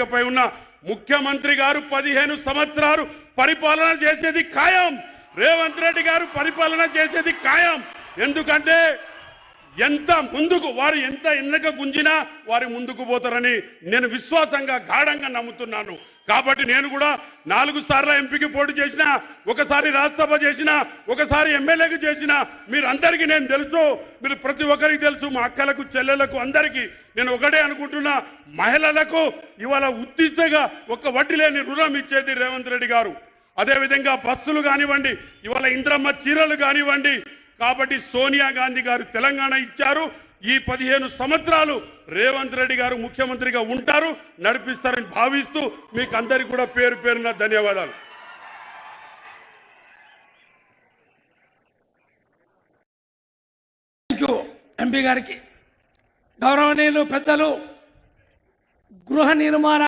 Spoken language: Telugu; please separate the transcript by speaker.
Speaker 1: వేదికపై ఉన్న ముఖ్యమంత్రి గారు పదిహేను సంవత్సరాలు పరిపాలన చేసేది ఖాయం. రేవంత్ రెడ్డి గారు పరిపాలన చేసేది ఖాయం. ఎందుకంటే ఎంత ముందుకు వారు ఎంత ఎన్నక గుంజినా వారి ముందుకు పోతారని నేను విశ్వాసంగా గాఢంగా నమ్ముతున్నాను. కాబట్టి నేను కూడా నాలుగు సార్లు ఎంపీకి పోటీ చేసిన ఒకసారి రాజ్యసభ చేసిన ఒకసారి ఎమ్మెల్యేకి చేసిన మీరందరికీ నేను తెలుసు మీరు ప్రతి ఒక్కరికి తెలుసు మా అక్కలకు చెల్లెలకు అందరికీ నేను ఒకటే అనుకుంటున్నా మహిళలకు ఇవాళ ఉత్తిగా ఒక వడ్డీ లేని రుణం ఇచ్చేది రేవంత్ రెడ్డి గారు. అదేవిధంగా బస్సులు కానివ్వండి ఇవాళ ఇంద్రమ్మ చీరలు కానివ్వండి కాబట్టి సోనియా గాంధీ గారు తెలంగాణ ఇచ్చారు. ఈ పదిహేను సంవత్సరాలు రేవంత్ రెడ్డి గారు ముఖ్యమంత్రిగా ఉంటారు నడిపిస్తారని భావిస్తూ మీకు అందరికీ కూడా పేరు పేరున ధన్యవాదాలు.
Speaker 2: ఎంపీ గారికి. గౌరవనీయులు పెద్దలు గృహ నిర్మాణ